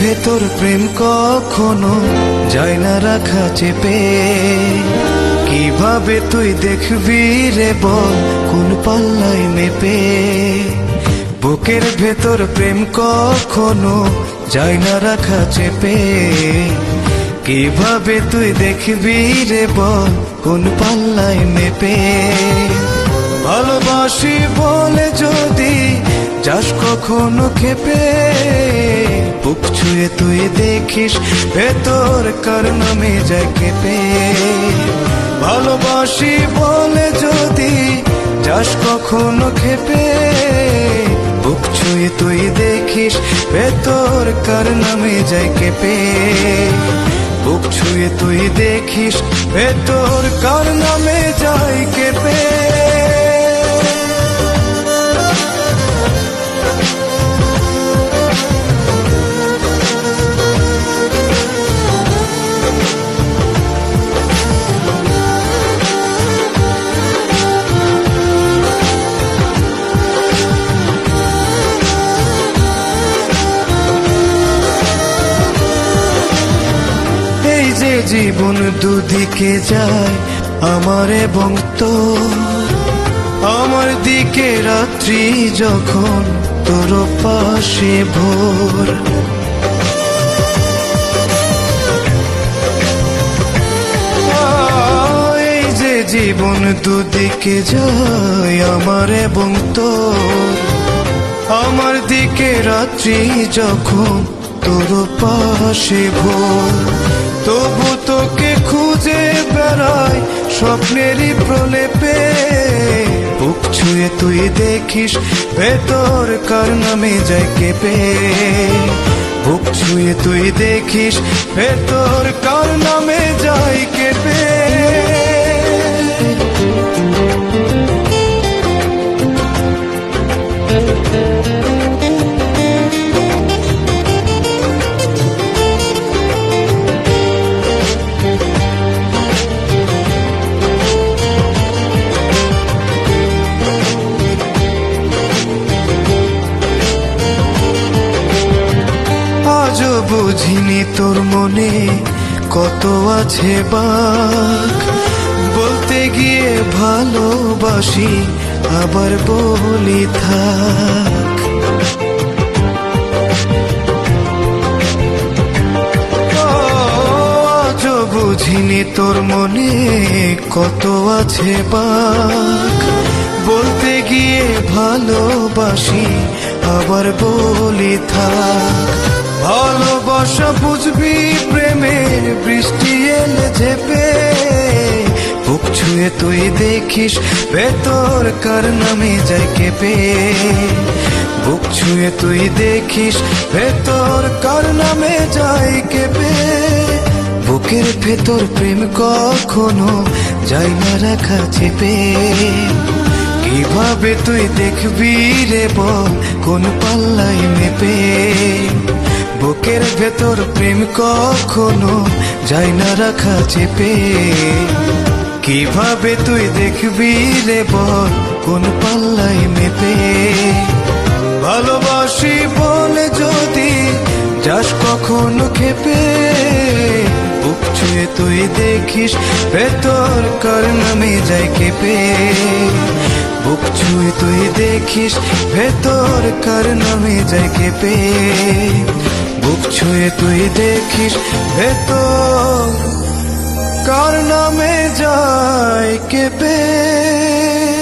ভেতর প্রেম কখনো যায় না রাখা চেপে। কীভাবে তুই দেখবি রে বল, কোন পাল্লায় মেপে? বুকের ভেতর প্রেম কখনো যায় না রাখা চেপে। কীভাবে তুই দেখবি রে বল, কোন পাল্লায় মেপে? ভালোবাসি বলে যদি যাস কখনো খেপে, বুক ছুঁয়ে তুই দেখিস, ভেতর কার নামে যায় কেঁপে। ভালোবাসি বলে যদি যাস কখনো খেপে, বুক ছুঁয়ে তুই দেখিস, ভেতর কার নামে যায় কেঁপে। বুক ছুঁয়ে তুই দেখিস, ভেতর কার নামে যায় কেঁপে। জীবন দুদিকে যায় আমার এবং তোর। আমার দিকে রাত্রি যখন তোর পাশে ভোর। যে জীবন দুদিকে যায় আমার এবং তোর। আমার দিকে রাত্রি যখন তোর পাশে ভোর। তবু তোকে খুঁজে বেড়াই স্বপ্নেরই প্রলেপে। বুক ছুঁয়ে তুই দেখিস ভেতর কার নামে যায় কেঁপে। বুক ছুঁয়ে তুই দেখিস ভেতর কার নামে যায় কেঁপে। বুঝিনি তোর মনে কত আছে বাক। বলতে গিয়ে ভালোবাসি, আবার বলি থাক। বুঝিনি তোর মনে কত আছে বাক। বলতে গিয়ে ভালোবাসি, আবার বলি থাক। ভালোবাসা বুঝবি প্রেমের বৃষ্টি এলে ঝেপে। বুক ছুঁয়ে তুই দেখিস, ভেতর কার নামে যায় কেঁপে। বুক ছুঁয়ে তুই দেখিস, ভেতর কার নামে যায় কেঁপে। বুকের ভেতর প্রেম কখনো যায় না রাখা চেপে। কীভাবে তুই দেখবি রে বল? কোন পাল্লাই মেপে? বুকের ভেতর প্রেম কখনো যায় না রাখা চেপে। কীভাবে তুই দেখবি রে বল? কোন পাল্লাই মেপে? ভালোবাসি বলে যদি যাস কখনো খেপে? বুক ছুঁয়ে তুই দেখিস, ভেতর কার নামে যায় কেঁপে? বুক ছুঁয়ে তুই দেখিস, ভেতর কার নামে যায় পে বুক ছুঁয়ে তুই দেখিস, ভেতর কার নামে যায় কে কেঁপে।